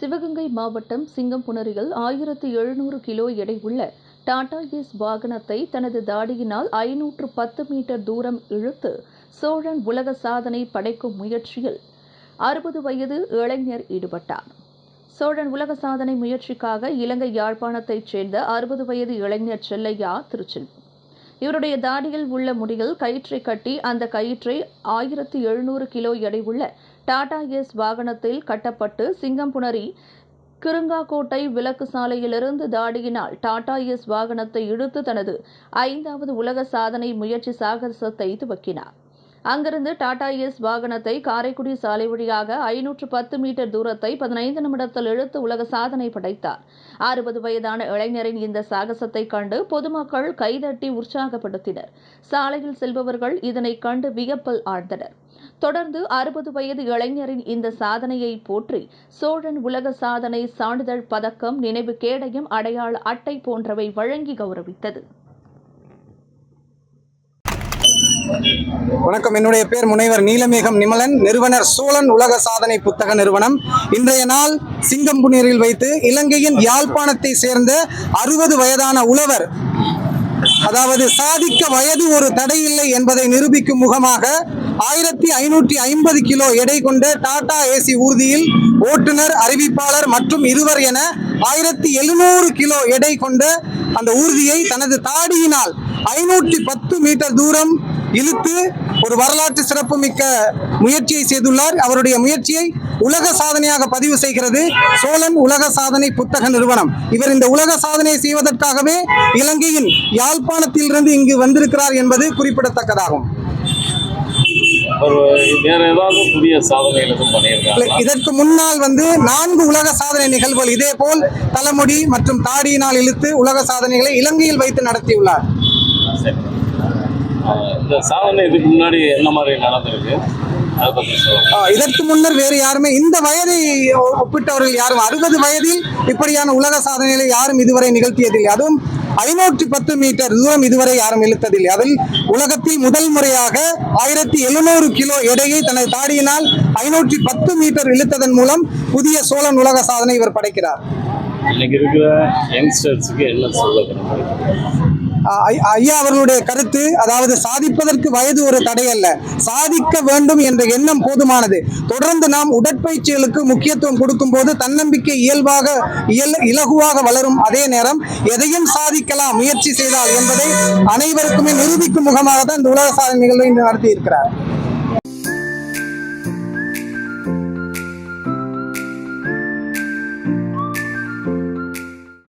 சிவகங்கை மாவட்டம் சிங்கம்புணரியில் ஆயிரத்து எழுநூறு கிலோ எடை உள்ள டாடா ஏஸ் வாகனத்தை தனது தாடியினால் ஐநூற்று பத்து மீட்டர் தூரம் இழுத்து சோழன் உலக சாதனை படைக்கும் முயற்சியில் அறுபது வயது இளைஞர் ஈடுபட்டார். சோழன் உலக சாதனை முயற்சிக்காக இலங்கை யாழ்ப்பாணத்தைச் சேர்ந்த அறுபது வயது இளைஞர் செல்லையா திருச்செல்வம் இவருடைய தாடியில் உள்ள முடியில் கயிற்றை கட்டி அந்த கயிற்றை ஆயிரத்து எழுநூறு கிலோ எடை உள்ள டாடா ஏஸ் வாகனத்தில் கட்டப்பட்டு சிங்கம்புணரி கிருங்காக்கோட்டை விலக்கு சாலையிலிருந்து தாடியினால் டாடா ஏஸ் வாகனத்தை இழுத்து தனது ஐந்தாவது உலக சாதனை முயற்சி சாகசத்தை துவக்கினார். அங்கிருந்து டாடா எஸ் வாகனத்தை காரைக்குடி சாலை வழியாக ஐநூற்று பத்து மீட்டர் தூரத்தை பதினைந்து நிமிடத்தில் இழுத்து உலக சாதனை படைத்தார். அறுபது வயதான இளைஞரின் இந்த சாகசத்தை கண்டு பொதுமக்கள் கைதட்டி உற்சாகப்படுத்தினர். சாலையில் செல்பவர்கள் இதனை கண்டு வியப்பல் ஆழ்ந்தனர். தொடர்ந்து அறுபது வயது இளைஞரின் இந்த சாதனையை போற்றி சோழன் உலக சாதனை சான்றிதழ் பதக்கம் நினைவு கேடயம் அடையாள அட்டை போன்றவை வழங்கி கௌரவித்தது. வணக்கம். என்னுடைய பேர் முனைவர் நீலமேகம் நிமலன் நிறுவனர் சோழன் உலக சாதனை புத்தக நிறுவனம். இன்றைய நாள் சிங்கம்புனீரில் வைத்து இலங்கையின் யாழ்ப்பாணத்தை சேர்ந்த அறுபது வயதான உழவர் அதாவது சாதிக்க வயது ஒரு தடையில்லை என்பதை நிரூபிக்கும் முகமாக ஆயிரத்தி ஐநூற்றி ஐம்பது கிலோ எடை கொண்ட டாடா ஏசி ஊர்தியில் ஓட்டுநர் அறிவிப்பாளர் மற்றும் இருவர் என ஆயிரத்தி எழுநூறு கிலோ எடை கொண்ட அந்த ஊர்தியை தனது தாடியினால் ஐநூற்றி பத்து மீட்டர் தூரம் இழுத்து ஒரு வரலாற்று சிறப்புமிக்க முயற்சியை செய்துள்ளார். அவருடைய முயற்சியை உலக சாதனையாக பதிவு செய்கிறது சோழன் உலக சாதனை புத்தக நிறுவனம். இவர் இந்த உலக சாதனையை செய்வதற்காகவே இலங்கையின் யாழ்ப்பாணத்திலிருந்து இங்கு வந்திருக்கிறார் என்பது குறிப்பிடத்தக்கதாகும். இதற்கு முன்னால் வந்து நான்கு உலக சாதனை நிகழ்வுகள். இதே போல் தலைமுடி மற்றும் தாடியினால் இழுத்து உலக சாதனைகளை இலங்கையில் வைத்து நடத்தியுள்ளார். இந்த சாதனை இதுக்கு முன்னாடி என்ன மாதிரி நடந்திருக்கு? இதற்கு முன்னர் வேறு யாருமே இந்த வயதை ஒப்பிட்டவர்கள் யாரும் அறுபது வயதில் இப்படியான உலக சாதனைகளை யாரும் இதுவரை நிகழ்த்தியதில்லை. அதுவும் ஐநூற்றி பத்து மீட்டர் தூரம் இதுவரை யாரும் இழுத்ததில்லை. அதில் உலகத்தில் முதல் முறையாக ஆயிரத்தி எழுநூறு கிலோ எடையை தனது தாடியினால் ஐநூற்றி பத்து மீட்டர் இழுத்ததன் மூலம் புதிய சோழன் உலக சாதனை இவர் படைக்கிறார். இன்னைக்கு இருக்கிற யங்ஸ்டர்ஸுக்கு என்ன சொல்ல ஐயா அவர்களுடைய கருத்து அதாவது சாதிப்பதற்கு வயது ஒரு தடை அல்ல. சாதிக்க வேண்டும் என்ற எண்ணம் போதுமானது. தொடர்ந்து நாம் உடற்பயிற்சிகளுக்கு முக்கியத்துவம் கொடுக்கும் போது தன்னம்பிக்கை இயல்பாக இயல் இலகுவாக வளரும் அதே நேரம் எதையும் சாதிக்கலாம் முயற்சி செய்தால் என்பதை அனைவருக்குமே நிரூபிக்கும் முகமாக தான் இந்த உலக சாதனை நிகழ்வை நடத்தி இருக்கிறார்